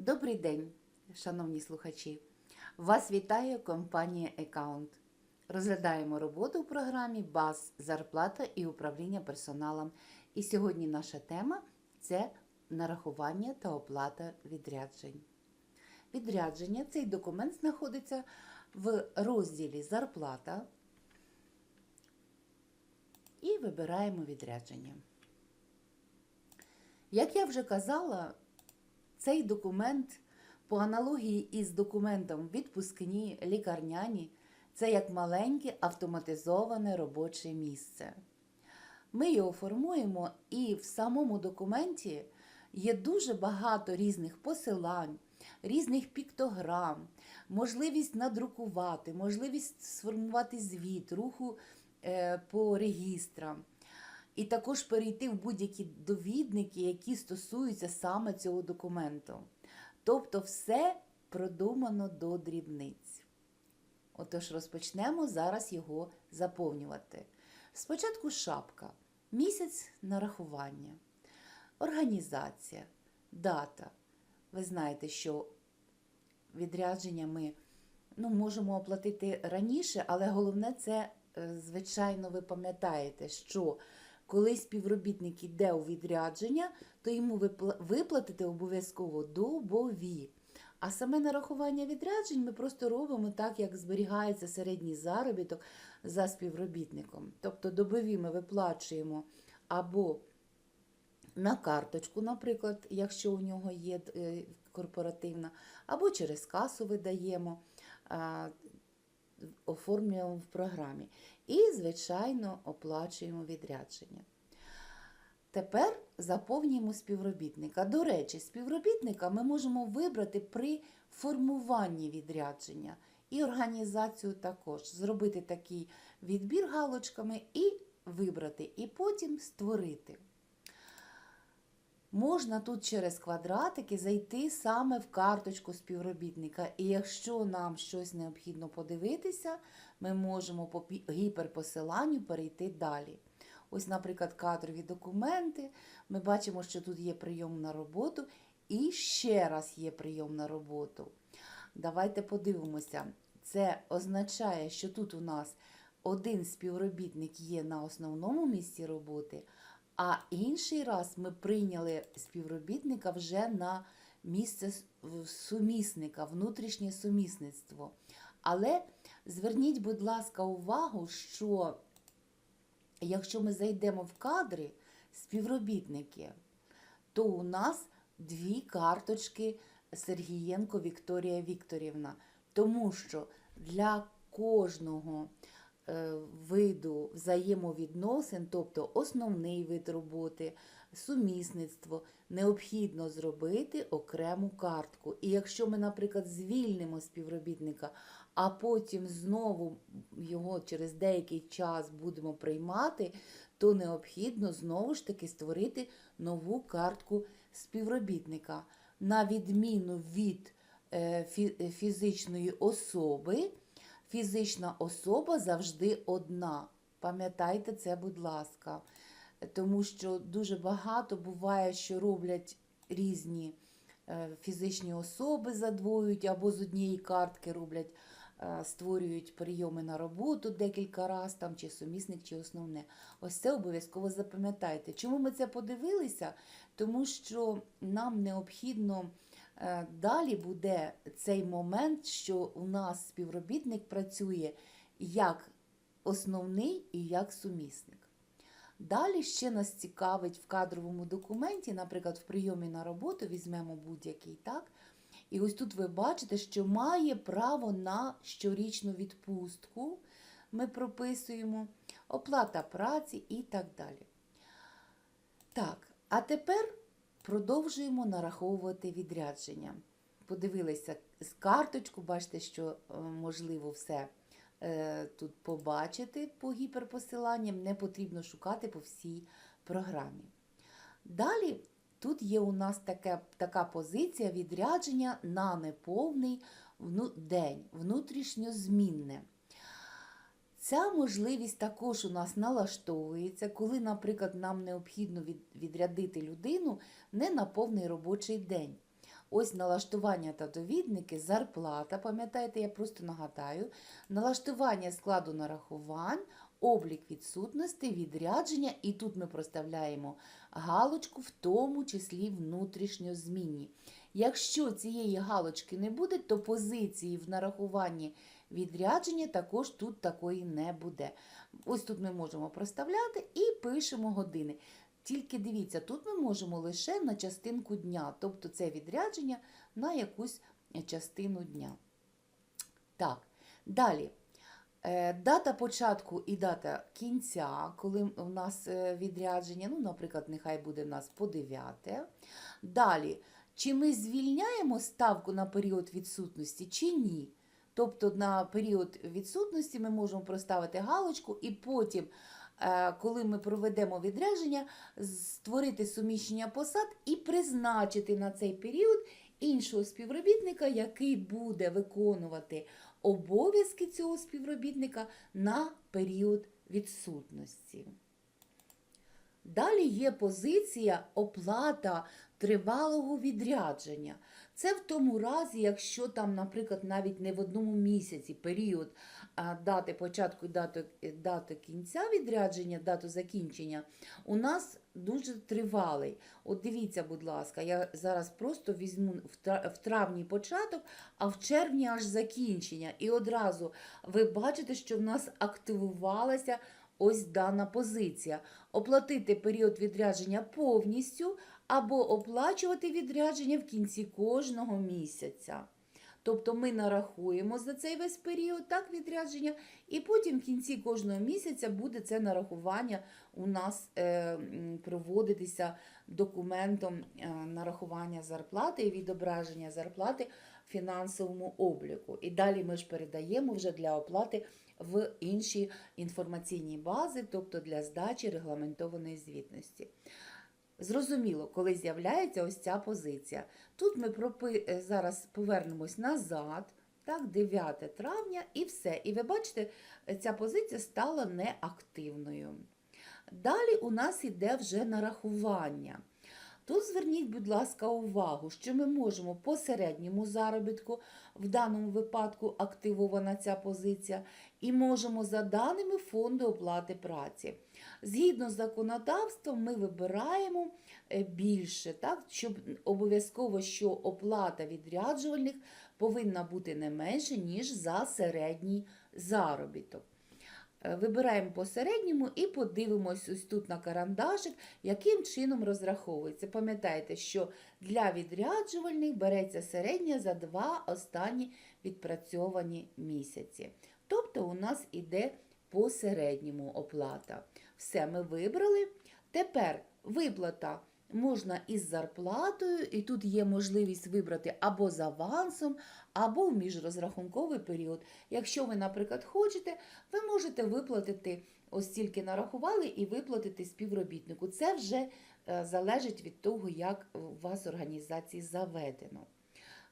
Добрий день, шановні слухачі! Вас вітає компанія Account. Розглядаємо роботу в програмі БАЗ, зарплата і управління персоналом. І сьогодні наша тема це нарахування та оплата відряджень. Відрядження цей документ знаходиться в розділі Зарплата. І вибираємо відрядження. Як я вже казала, цей документ по аналогії із документом відпускні, лікарняні це як маленьке автоматизоване робоче місце. Ми його формуємо, і в самому документі є дуже багато різних посилань, різних піктограм, можливість надрукувати, можливість сформувати звіт, руху е, по регістрам. І також перейти в будь-які довідники, які стосуються саме цього документу. Тобто все продумано до дрібниць. Отож, розпочнемо зараз його заповнювати. Спочатку шапка, місяць нарахування, організація, дата. Ви знаєте, що відрядження ми ну, можемо оплатити раніше, але головне це, е, звичайно, ви пам'ятаєте, що коли співробітник йде у відрядження, то йому випла- виплатити обов'язково добові. А саме нарахування відряджень ми просто робимо так, як зберігається середній заробіток за співробітником. Тобто добові ми виплачуємо або на карточку, наприклад, якщо у нього є е, корпоративна, або через касу видаємо, оформлюємо в програмі. І, звичайно, оплачуємо відрядження. Тепер заповнюємо співробітника. До речі, співробітника ми можемо вибрати при формуванні відрядження і організацію також. Зробити такий відбір галочками і вибрати, і потім створити. Можна тут через квадратики зайти саме в карточку співробітника. І якщо нам щось необхідно подивитися, ми можемо по гіперпосиланню перейти далі. Ось, наприклад, кадрові документи. Ми бачимо, що тут є прийом на роботу, і ще раз є прийом на роботу. Давайте подивимося. Це означає, що тут у нас один співробітник є на основному місці роботи, а інший раз ми прийняли співробітника вже на місце сумісника, внутрішнє сумісництво. Але зверніть, будь ласка, увагу, що якщо ми зайдемо в кадри співробітники, то у нас дві карточки Сергієнко Вікторія Вікторівна. Тому що для кожного виду взаємовідносин, тобто основний вид роботи, сумісництво, необхідно зробити окрему картку. І якщо ми, наприклад, звільнимо співробітника, а потім знову його через деякий час будемо приймати, то необхідно знову ж таки створити нову картку співробітника. На відміну від е, е, фізичної особи, фізична особа завжди одна. Пам'ятайте це, будь ласка. Тому що дуже багато буває, що роблять різні е, фізичні особи задвоюють або з однієї картки роблять, е, створюють прийоми на роботу декілька разів, там, чи сумісник, чи основне. Ось це обов'язково запам'ятайте. Чому ми це подивилися? Тому що нам необхідно далі буде цей момент, що у нас співробітник працює як основний і як сумісник. Далі ще нас цікавить в кадровому документі, наприклад, в прийомі на роботу візьмемо будь-який, так? І ось тут ви бачите, що має право на щорічну відпустку. Ми прописуємо оплата праці і так далі. Так, а тепер продовжуємо нараховувати відрядження. Подивилися з карточку, бачите, що е, можливо все е, тут побачити по гіперпосиланням, не потрібно шукати по всій програмі. Далі тут є у нас таке, така позиція відрядження на неповний день, внутрішньозмінне. Ця можливість також у нас налаштовується, коли, наприклад, нам необхідно відрядити людину не на повний робочий день. ось налаштування та довідники, зарплата, пам'ятаєте, я просто нагадаю, налаштування складу нарахувань, облік відсутності, відрядження, і тут ми проставляємо галочку, в тому числі внутрішньозмінні. Якщо цієї галочки не буде, то позиції в нарахуванні відрядження також тут такої не буде. Ось тут ми можемо проставляти і пишемо години. Тільки дивіться, тут ми можемо лише на частинку дня, тобто це відрядження на якусь частину дня. Так, далі. Е, Дата початку і дата кінця, коли у нас е, відрядження, ну, наприклад, нехай буде в нас по 9. Далі, чи ми звільняємо ставку на період відсутності, чи ні? Тобто на період відсутності ми можемо проставити галочку, і потім, е, коли ми проведемо відрядження, створити суміщення посад і призначити на цей період іншого співробітника, який буде виконувати обов'язки цього співробітника на період відсутності. Далі є позиція оплата тривалого відрядження. Це в тому разі, якщо там, наприклад, навіть не в одному місяці період дати початку і дати, дати кінця відрядження, дату закінчення, у нас дуже тривалий. От дивіться, будь ласка, я зараз просто візьму в травні початок, а в червні аж закінчення. І одразу ви бачите, що в нас активувалася ось дана позиція. Оплатити період відрядження повністю або оплачувати відрядження в кінці кожного місяця. Тобто ми нарахуємо за цей весь період так відрядження, і потім в кінці кожного місяця буде це нарахування у нас е, проводитися документом е, нарахування зарплати і відображення зарплати в фінансовому обліку. І далі ми ж передаємо вже для оплати в інші інформаційні бази, тобто для здачі регламентованої звітності. Зрозуміло, коли з'являється ось ця позиція. Тут ми пропи... е, зараз повернемось назад, так, 9 травня, і все. І ви бачите, ця позиція стала неактивною. Далі у нас іде вже нарахування. Тут зверніть, будь ласка, увагу, що ми можемо по середньому заробітку, в даному випадку активована ця позиція, і можемо за даними фонду оплати праці. Згідно з законодавством, ми вибираємо е, більше, так, щоб обов'язково, що оплата відряджувальних повинна бути не менше, ніж за середній заробіток. Е, Вибираємо по середньому і подивимось ось тут на карандашик, яким чином розраховується. Пам'ятайте, що для відряджувальних береться середня за два останні відпрацьовані місяці. Тобто у нас іде по середньому оплата. Все ми вибрали. Тепер виплата можна із зарплатою, і тут є можливість вибрати або з авансом, або в міжрозрахунковий період. Якщо ви, наприклад, хочете, ви можете виплатити ось тільки нарахували і виплатити співробітнику. Це вже е, залежить від того, як у вас організації заведено.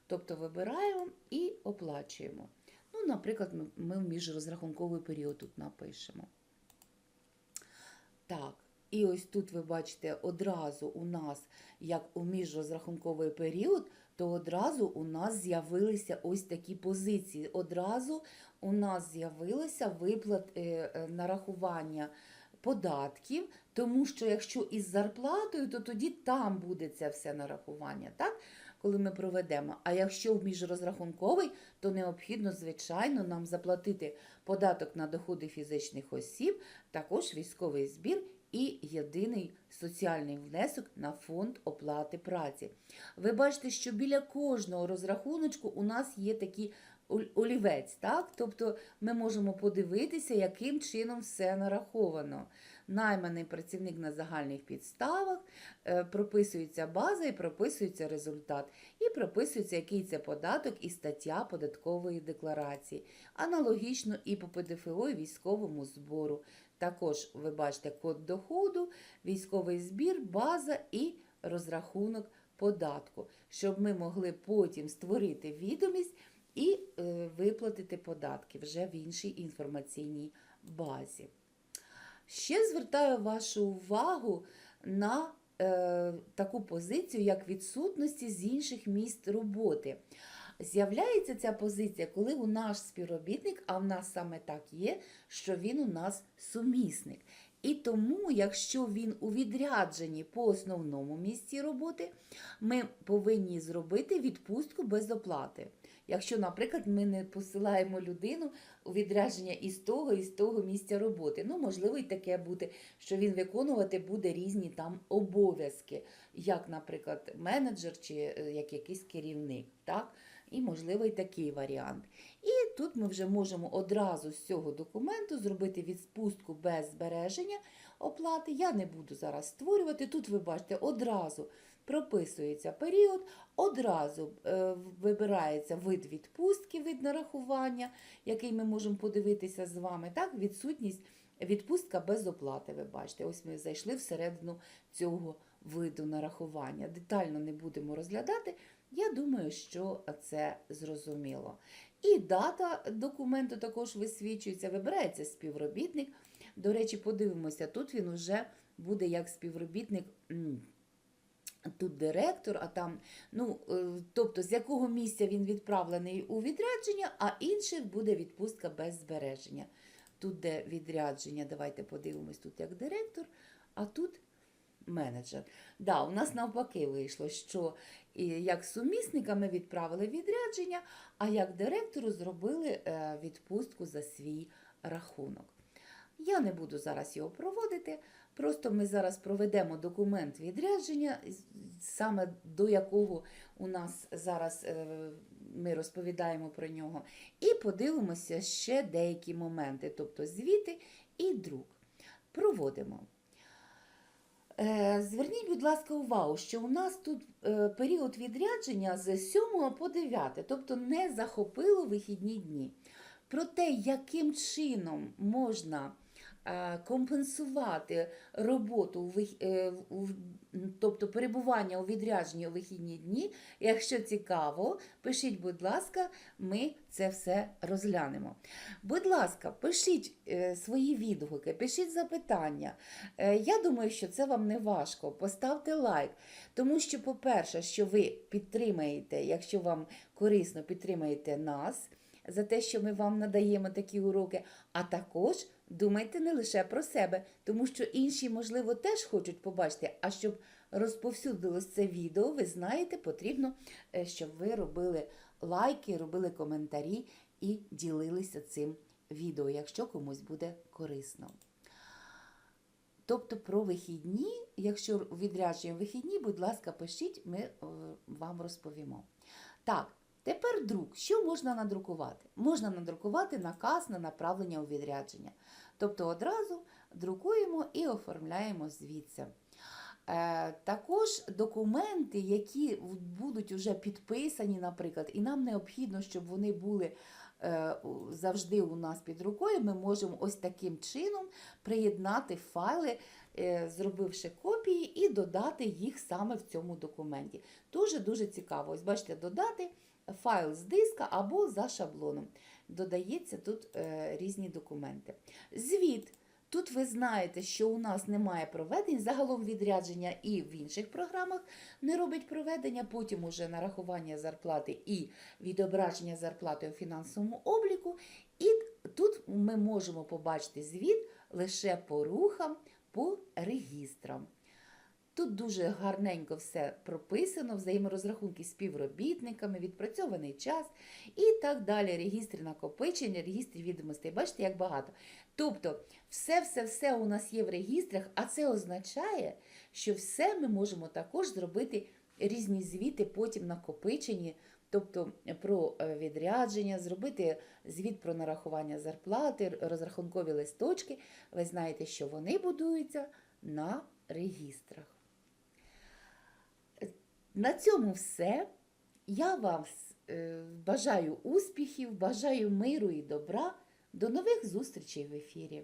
Тобто вибираємо і оплачуємо. Ну, наприклад, ми в міжрозрахунковий період тут напишемо. Так, і ось тут ви бачите, одразу у нас, як у міжрозрахунковий період, то одразу у нас з'явилися ось такі позиції. Одразу у нас з'явилося виплат е, е, нарахування податків, тому що якщо із зарплатою, то тоді там буде це все нарахування, так? Коли ми проведемо. А якщо в міжрозрахунковий, то необхідно, звичайно, нам заплатити податок на доходи фізичних осіб, також військовий збір і єдиний соціальний внесок на фонд оплати праці. Ви бачите, що біля кожного розрахуночку у нас є такий олівець, так? Тобто ми можемо подивитися, яким чином все нараховано. Найманий працівник на загальних підставах, е, прописується база і прописується результат. І прописується, який це податок і стаття податкової декларації. Аналогічно і по ПДФО і військовому збору. Також ви бачите код доходу, військовий збір, база і розрахунок податку, щоб ми могли потім створити відомість і е, виплатити податки вже в іншій інформаційній базі. Ще звертаю вашу увагу на е, таку позицію, як відсутності з інших місць роботи. З'являється ця позиція, коли у наш співробітник, а в нас саме так є, що він у нас сумісник. І тому, якщо він у відрядженні по основному місці роботи, ми повинні зробити відпустку без оплати. Якщо, наприклад, ми не посилаємо людину у відрядження із того, і з того місця роботи. Ну, можливо, і таке буде, що він виконувати буде різні там обов'язки, як, наприклад, менеджер чи е, як якийсь керівник. так? І, можливо, і такий варіант. І тут ми вже можемо одразу з цього документу зробити відпустку без збереження оплати. Я не буду зараз створювати. Тут ви бачите, одразу прописується період, одразу е, вибирається вид відпустки, вид нарахування, який ми можемо подивитися з вами. Так, відсутність відпустка без оплати. Ви бачите, ось ми зайшли всередину цього виду нарахування. Детально не будемо розглядати. Я думаю, що це зрозуміло. І дата документу також висвічується, вибирається співробітник. До речі, подивимося, тут він вже буде як співробітник. Тут директор, а там, ну, е, тобто з якого місця він відправлений у відрядження, а інших буде відпустка без збереження. Тут де відрядження, давайте подивимось, тут як директор, а тут менеджер. Да, у нас навпаки вийшло, що як сумісника ми відправили відрядження, а як директору зробили е, відпустку за свій рахунок. Я не буду зараз його проводити. Просто ми зараз проведемо документ відрядження, саме до якого у нас зараз е, ми розповідаємо про нього, і подивимося ще деякі моменти, тобто звіти і друк. Проводимо. Е, Зверніть, будь ласка, увагу, що у нас тут е, період відрядження з 7 по 9, тобто не захопило вихідні дні. Про те, яким чином можна компенсувати роботу, е, тобто перебування у відрядженні у вихідні дні, якщо цікаво, пишіть, будь ласка, ми це все розглянемо. Будь ласка, пишіть е, свої відгуки, пишіть запитання. Е, Я думаю, що це вам не важко. Поставте лайк, тому що, по-перше, що ви підтримаєте, якщо вам корисно підтримаєте нас за те, що ми вам надаємо такі уроки, а також думайте не лише про себе, тому що інші, можливо, теж хочуть побачити. А щоб розповсюдилось це відео, ви знаєте, потрібно, е, щоб ви робили лайки, робили коментарі і ділилися цим відео, якщо комусь буде корисно. Тобто про вихідні, якщо відряджуємо вихідні, будь ласка, пишіть, ми е, вам розповімо. Так, тепер друк. Що можна надрукувати? Можна надрукувати наказ на направлення у відрядження. Тобто одразу друкуємо і оформляємо звідси. Е, також документи, які будуть вже підписані, наприклад, і нам необхідно, щоб вони були е, завжди у нас під рукою, ми можемо ось таким чином приєднати файли, е, зробивши копії, і додати їх саме в цьому документі. Дуже-дуже цікаво. Ось бачите, додати файл з диска або за шаблоном. Додається тут е, різні документи. Звіт. Тут ви знаєте, що у нас немає проведень, загалом відрядження і в інших програмах не робить проведення, потім уже нарахування зарплати і відображення зарплати у фінансовому обліку. І тут ми можемо побачити звіт лише по рухам, по регістрам. Тут дуже гарненько все прописано, взаєморозрахунки з співробітниками, відпрацьований час і так далі. Регістри накопичення, регістри відомостей. Бачите, як багато. Тобто, все-все-все у нас є в регістрах, а це означає, що все ми можемо також зробити різні звіти, потім накопичені, тобто про е, відрядження, зробити звіт про нарахування зарплати, розрахункові листочки. Ви знаєте, що вони будуються на регістрах. На цьому все. Я вам е, бажаю успіхів, бажаю миру і добра. До нових зустрічей в ефірі.